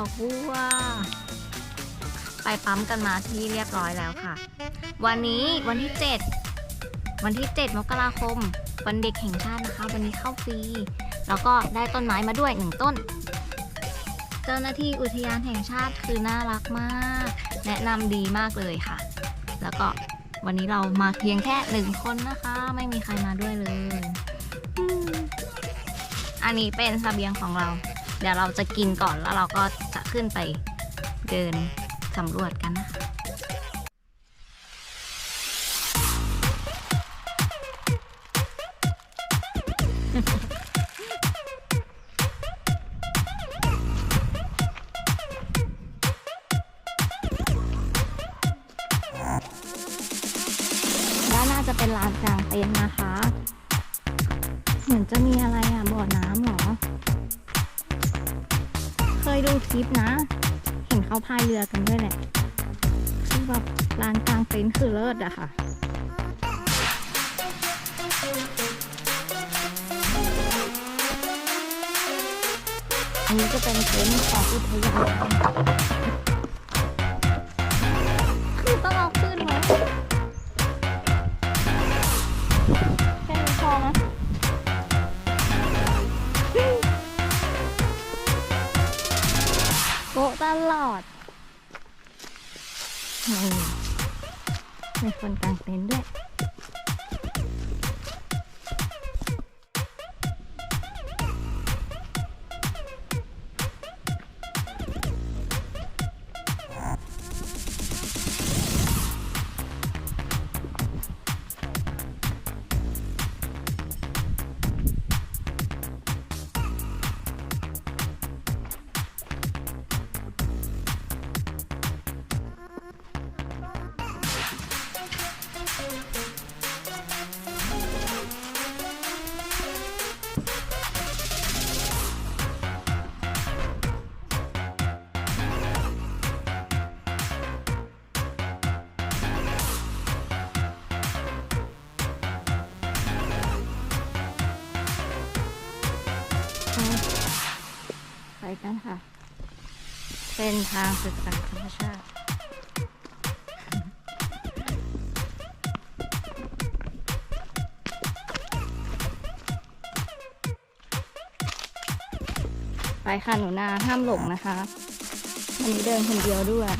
อกบัว ไปปั๊มกันมาที่เรียบร้อยแล้วค่ะ วันนี้วันที่ 7 วันที่ 7 มกราคม วันเด็กแห่งชาตินะคะ วันนี้เข้าฟรี แล้วก็ได้ต้นไม้มาด้วยหนึ่งต้น เจ้าหน้าที่อุทยานแห่งชาติคือน่ารักมาก แนะนำดีมากเลยค่ะ แล้วก็วันนี้เรามาเพียงแค่หนึ่งคนนะคะ ไม่มีใครมาด้วยเลย อันนี้เป็นเสบียงของเรา เดี๋ยวเราจะกินก่อนแล้วเราก็จะขึ้นไปเดินสำรวจกันนะคะด้านหน้าจะเป็นลานกลางเต็นท์นะคะ เหมือนจะมีอะไร ดูคลิปนะ เห็นเขาพายเรือกันด้วยแหละคือแบบลานกลางเต็นท์คือเลิศอะค่ะ อันนี้จะเป็นเต็นท์ของอุทยาน มีคนกางเต็นท์ด้วย กันค่ะ เป็นทางศึกษาธรรมชาติไปค่ะหนูนาห้ามหลงนะคะวันนี้เดินคนเดียวด้วย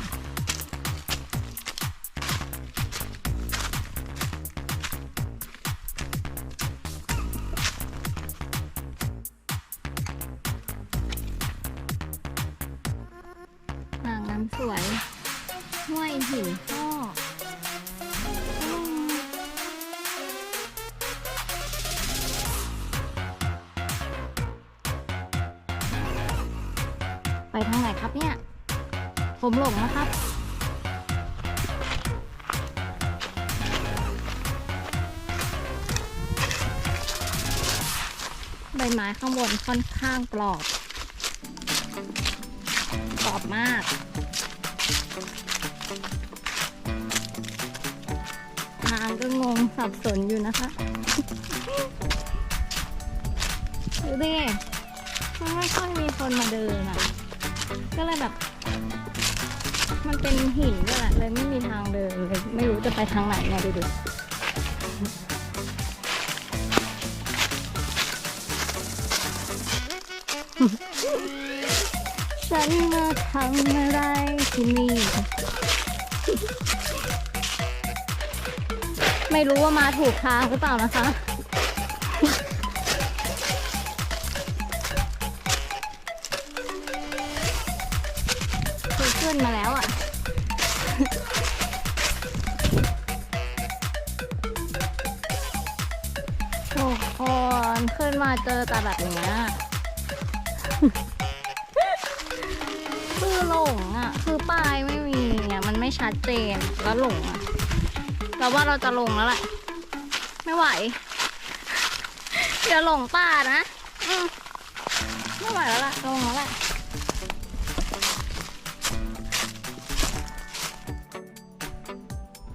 ทางไหนครับเนี่ย ผมหลงนะครับ ใบไม้ข้างบนค่อนข้างกรอบ กรอบมาก ทางก็งงสับสนอยู่นะคะดูดิมันไม่ค่อยมีคนมาเดินอะ ก็เลยแบบ มันเป็นหินด้วยแหละเลยไม่มีทางเดินเลยไม่รู้จะไปทางไหนเนี่ยดูดิฉันมาทำอะไรที่นี่ไม่รู้ว่ามาถูกทางหรือเปล่านะคะ ขึ้นมาแล้วอะทุกคนขึ้นมาเจอแต่แบบเนี้ยคือหลงอะ คือป้ายไม่มีอะมันไม่ชัดเจนแล้วหลงอะเราว่าเราจะลงแล้วแหละ ไม่ไหวเดี๋ยวหลงป่านะ อืมไม่ไหวแล้วล่ะลงแล้วแหละ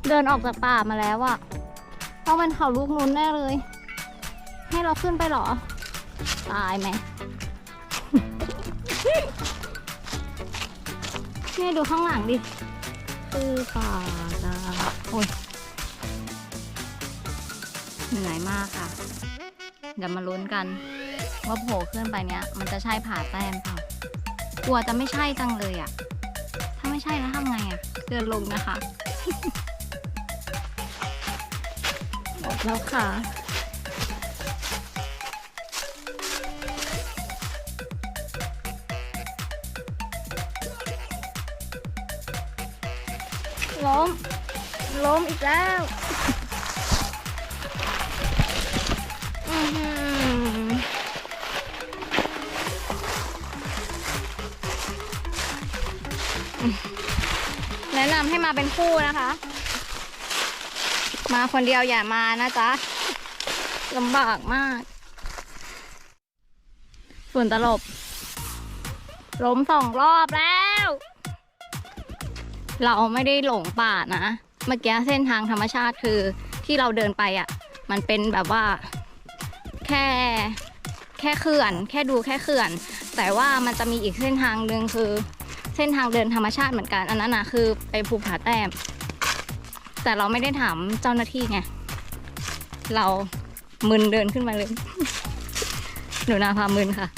เดินออกจากป่ามาแล้วอะต้องเป็นเขาลูกนู้นแน่เลย ให้เราขึ้นไปเหรอ ตายไหมเนี่ยดูข้างหลังดิคือป่าจ้าโอ้ยเหนื่อยมากค่ะ เดี๋ยวมาลุ้นกันว่าโผล่ขึ้นไปเนี้ย มันจะใช่ผาแต้มเปล่ากลัวจะไม่ใช่จังเลยอะถ้าไม่ใช่แล้วทำไงอะ เดินลงนะคะ หมดแล้วค่ะ ล้ม ล้มอีกแล้วแนะนำให้มาเป็นคู่นะคะ มาคนเดียวอย่ามานะจ๊ะลำบากมาก ฝุ่นตลบ ล้มสองรอบแล้ว เราไม่ได้หลงป่านะ เมื่อกี้เส้นทางธรรมชาติคือที่เราเดินไปอะ่ะ มันเป็นแบบว่า แค่แค่เขื่อน แค่ดูแค่เขื่อน แต่ว่ามันจะมีอีกเส้นทางหนึ่งคือ เส้นทางเดินธรรมชาติเหมือนกัน อันนั้นนะคือไปภูผาแต้ม แต่เราไม่ได้ถามเจ้าหน้าที่ไง เรามึนเดินขึ้นมาเลย หนูนาพามึนค่ะ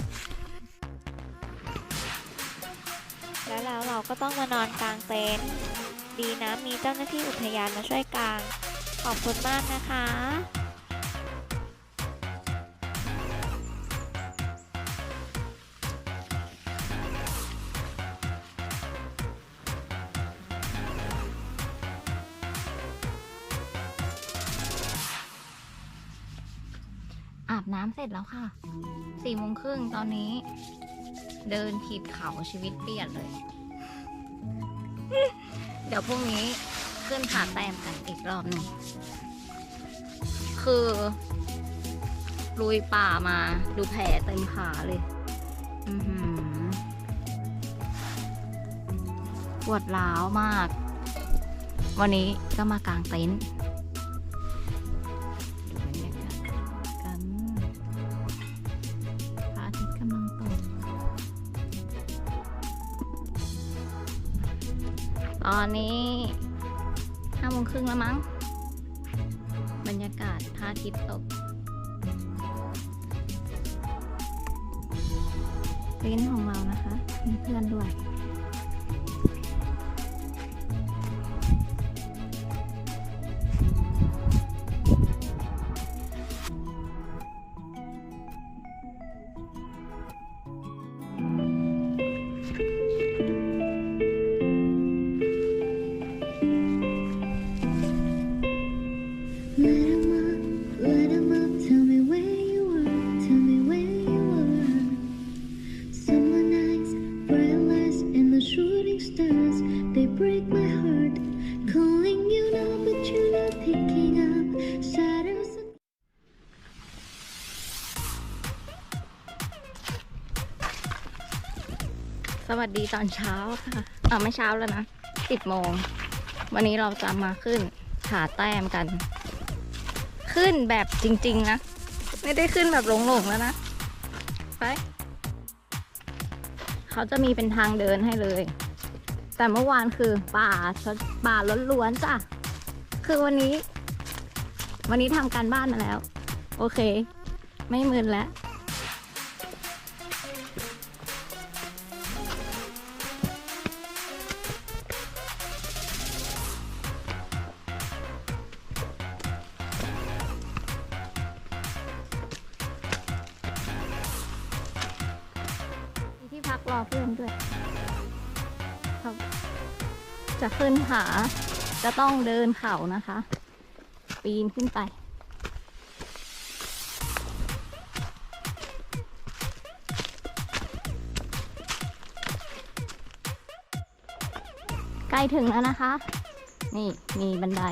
แล้วแล้วเราก็ต้องมานอนกลางเต็นท์ดีนะมีเจ้าหน้าที่อุทยานมาช่วยกาง ขอบคุณมากนะคะ จแล้วค่ะสี่โมงครึ่งตอนนี้ เดินขีดเขาชีวิตเปลี่ยนเลย เดี๋ยวพรุ่งนี้ขึ้นผาแต้มกันอีกรอบหนึ่งคือลุยป่ามาดูแผลเต็มขาเลยปวดร้าวมาก วันนี้ก็มากางเต็นท์ ตอนนี้ห้าโมงครึ่งแล้วมั้ง บรรยากาศพระอาทิตย์ตกเต็นท์ของเรานะคะ มีเพื่อนด้วย สวัสดีตอนเช้าค่ะเออไม่เช้าแล้วนะสิบโมง วันนี้เราจะมาขึ้นผาแต้มกัน ขึ้นแบบจริง ๆ นะ ไม่ได้ขึ้นแบบหลงๆแล้วนะ ไป เขาจะมีเป็นทางเดินให้เลย แต่เมื่อวานคือป่าป่าล้วนๆจ้ะ คือวันนี้ วันนี้ทำการบ้านมาแล้ว โอเค ไม่มึนแล้ว มีที่พักรอเพื่อนด้วยจะขึ้นผาจะต้องเดินเขานะคะ ปีนขึ้นไป ใกล้ถึงแล้วนะคะ นี่มีบันได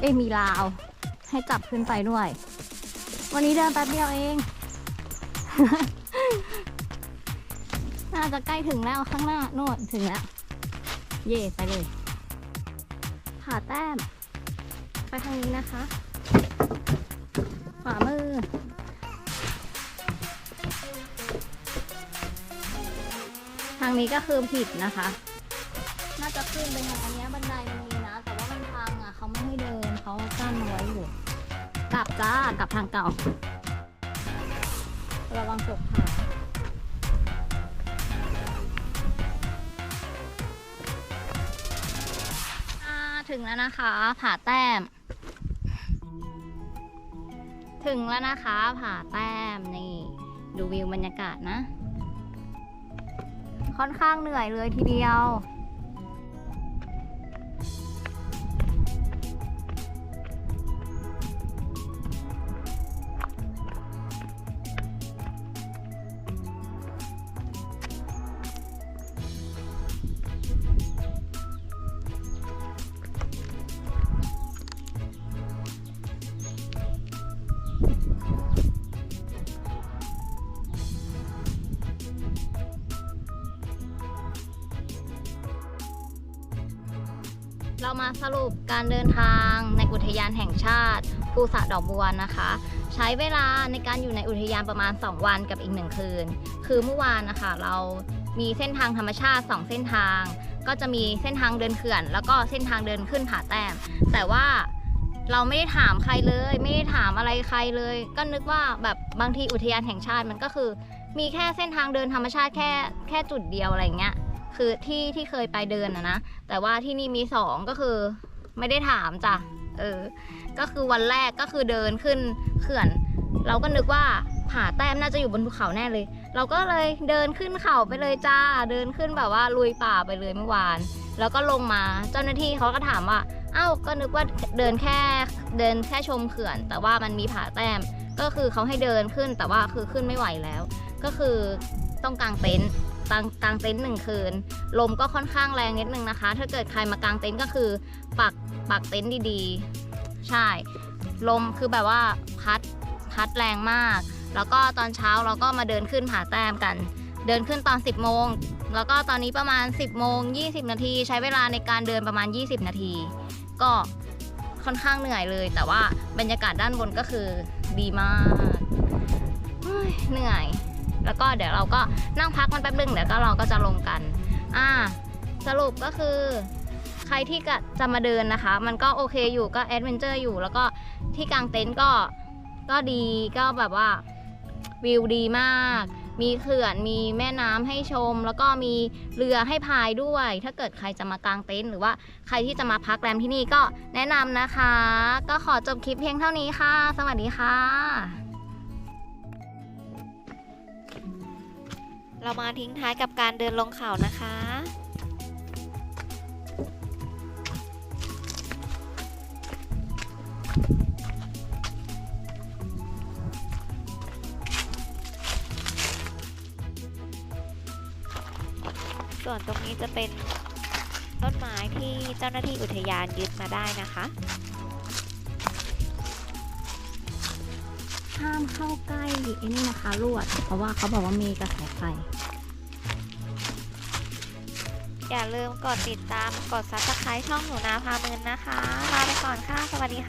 เอ้มีราว ให้จับขึ้นไปด้วย วันนี้เดินแป๊บเดียวเอง น่าจะใกล้ถึงแล้วข้างหน้าโน่นถึงแล้ว เย่ไปเลยผ่าแต้ม ไปทางนี้นะคะ ขวามือ ทางนี้ก็คือผิดนะคะ น่าจะขึ้นไปทางอันนี้บันไดมันมีนะ แต่ว่ามันพังอะเขาไม่ให้เดินเขากั้นไว้อยู่ กลับจ้ากลับทางเก่าระวังตกขา ถึงแล้วนะคะ ผาแต้ม ถึงแล้วนะคะ ผาแต้มนี่ ดูวิวบรรยากาศนะ ค่อนข้างเหนื่อยเลยทีเดียว เรามาสรุปการเดินทางในอุทยานแห่งชาติภูสะดอกบัวนะคะ ใช้เวลาในการอยู่ในอุทยานประมาณ 2 วันกับอีก 1 คืน คือเมื่อวานนะคะเรามีเส้นทางธรรมชาติ 2 เส้นทาง ก็จะมีเส้นทางเดินเขื่อน แล้วก็เส้นทางเดินขึ้นผาแต้ม แต่ว่าเราไม่ได้ถามใครเลย ไม่ได้ถามอะไรใครเลย ก็นึกว่าแบบบางทีอุทยานแห่งชาติมันก็คือ มีแค่เส้นทางเดินธรรมชาติแค่แค่จุดเดียวอะไรเงี้ย คือที่ที่เคยไปเดินนะนะ แต่ว่าที่นี่มีสองก็คือไม่ได้ถามจ้ะ เออ ก็คือวันแรกก็คือเดินขึ้นเขื่อน เราก็นึกว่าผาแต้มน่าจะอยู่บนภูเขาแน่เลย เราก็เลยเดินขึ้นเขาไปเลยจ้า เดินขึ้นแบบว่าลุยป่าไปเลยเมื่อวาน แล้วก็ลงมาเจ้าหน้าที่เขาก็ถามว่าเอ้าก็นึกว่าเดินแค่เดินแค่ชมเขื่อน แต่ว่ามันมีผาแต้ม ก็คือเขาให้เดินขึ้นแต่ว่าคือขึ้นไม่ไหวแล้ว ก็คือต้องกางเต็นท์ กางกางเต็นท์หนึ่งคืน ลมก็ค่อนข้างแรงนิดนึงนะคะ ถ้าเกิดใครมากางเต็นท์ก็คือปักปักเต็นท์ดีๆ ใช่ ลมคือแบบว่าพัดพัดแรงมาก แล้วก็ตอนเช้าเราก็มาเดินขึ้นผาแต้มกัน เดินขึ้นตอน 10โมง แล้วก็ตอนนี้ประมาณ 10โมง20 นาที ใช้เวลาในการเดินประมาณ 20 นาที ก็ค่อนข้างเหนื่อยเลย แต่ว่าบรรยากาศด้านบนก็คือดีมากเฮ้ยเหนื่อย แล้วก็เดี๋ยวเราก็นั่งพักมันแป๊บนึงเดี๋ยวก็เราก็จะลงกัน อ่า สรุปก็คือ ใครที่จะมาเดินนะคะ มันก็โอเคอยู่ก็แอดเวนเจอร์อยู่ แล้วก็ที่กางเต็นท์ก็ก็ดีก็แบบว่าวิวดีมาก มีเขื่อน มีแม่น้ำให้ชม แล้วก็มีเรือให้พายด้วย ถ้าเกิดใครจะมากางเต็นท์หรือว่าใครที่จะมาพักแรมที่นี่ก็แนะนำนะคะ ก็ขอจบคลิปเพียงเท่านี้ค่ะ สวัสดีค่ะ เรามาทิ้งท้ายกับการเดินลงเขานะคะ ส่วนตรงนี้จะเป็นต้นไม้ที่เจ้าหน้าที่อุทยานยึดมาได้นะคะ ห้ามเข้าใกล้ไอ้นี่นะคะลวด เพราะว่าเขาบอกว่ามีกระแสไฟ อย่าลืมกดติดตาม กด subscribe ช่องหนูนาพาเมินนะคะ ลาไปก่อนค่ะ สวัสดีค่ะ